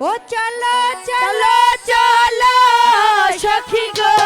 ও চলো চলো চলো সখী গো।